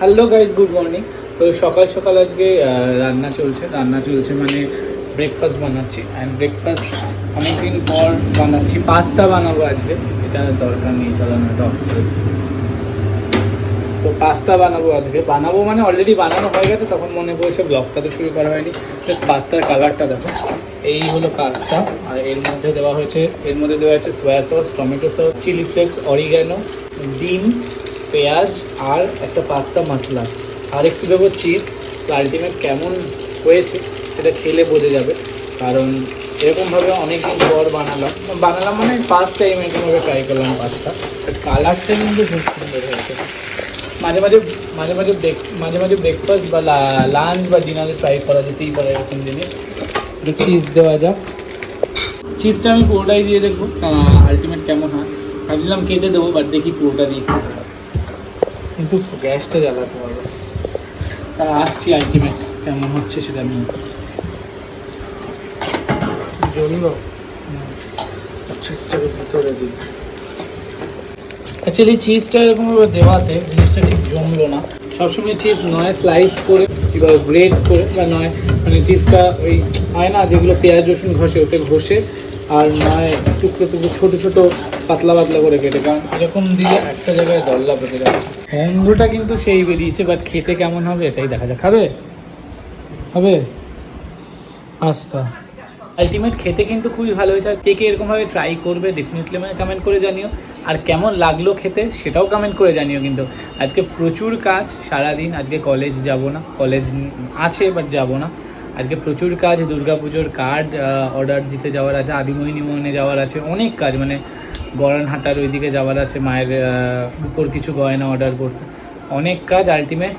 Hello guys good morning তো সকাল সকাল আজকে রান্না চলছে। রান্না চলছে মানে ব্রেকফাস্ট বানাচ্ছি। অ্যান্ড ব্রেকফাস্ট অনেকদিন পর বানাচ্ছি। পাস্তা বানাবো আজকে। এটা দরকার নেই চালানো এটা off করে তো পাস্তা বানাবো আজকে। বানাবো মানে অলরেডি বানানো হয়ে গেছে, তখন মনে পড়েছে ব্লগটা তো শুরু করা হয়নি। জাস্ট পাস্তার কালারটা দেখো। এই হলো পাস্তা। আর এর মধ্যে দেওয়া হয়েছে, এর মধ্যে দেওয়া হয়েছে soya sauce tomato sauce chilli flakes oregano ডিম পেঁয়াজ আর একটা পাস্তা মশলা। আর একটু দেবো চিজ আলটিমেট কেমন হয়েছে সেটা খেলে বোঝা যাবে। কারণ এরকমভাবে অনেকদিন পর বানালাম। বানালাম মানে ফার্স্ট টাইম এরকমভাবে ট্রাই করলাম পাস্তা। কালারটা কিন্তু খুব সুন্দর হয়েছে। মাঝে মাঝে মাঝে মাঝে ব্রেক মাঝে মাঝে ব্রেকফাস্ট বা লাঞ্চ বা ডিনারে ট্রাই করা যেতেই পারে এরকম জিনিস। একটু চিজ দেওয়া যাক। চিজটা আমি পুরোটাই দিয়ে দেখব আলটিমেট কেমন হয়। ভাবছিলাম কেটে দেবো বাট দেখি পুরোটা দিয়ে। কিন্তু গ্যাসটা জ্বালাতে হবে। তারা আসছি আলটিমেট কেমন হচ্ছে সেটা আমি জমলো চিজটাকে ভিতরে দিই অ্যাকচুয়ালি চিজটা এরকমভাবে দেওয়াতে জিনিসটা ঠিক জমলো না। সবসময় চিজ নয় স্লাইস করে কিংবা গ্রেড করে বা নয় মানে চিজটা ওই হয় না যেগুলো পেঁয়াজ রসুন ঘষে ওতে ঘষে আর নয় টুকরো টুকরো, ছোটো ছোটো পাতলা পাতলা করে কেটে, কারণ এরকম দিলে একটা জায়গায় দল্লা পেতে যাবে গন্ধটা কিন্তু সেই বেরিয়েছে বাট খেতে কেমন হবে এটাই দেখা যাক। খাবে? হবে আস্তা আলটিমেট খেতে কিন্তু খুবই ভালো হয়েছে, আর কে কে এরকমভাবে ট্রাই করবে ডেফিনেটলি মানে কমেন্ট করে জানিও। আর কেমন লাগল খেতে সেটাও কমেন্ট করে জানিও কিন্তু। আজকে প্রচুর কাজ, সারাদিন আজকে কলেজ যাব না কলেজ আছে বাট যাব না। আজকে প্রচুর কাজ দুর্গাপুজোর কার্ড অর্ডার দিতে যাওয়ার আছে আদিমোহিনী মোহনে যাওয়ার আছে, অনেক কাজ মানে গড়ানহাটার ওইদিকে যাওয়ার আছে, মায়ের উপর কিছু গয়না অর্ডার করতে। অনেক কাজ আলটিমেট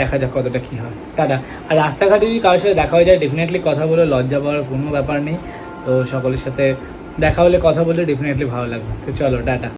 দেখা যাক কতটা কী হয়। টাটা। আর রাস্তাঘাটে যদি কারোর সাথে দেখা হয়ে যায় ডেফিনেটলি কথা বলে, লজ্জা পাওয়ার কোনো ব্যাপার নেই। তো সকলের সাথে দেখা হলে কথা বলে ডেফিনেটলি ভালো লাগবে। তো চলো, টাটা।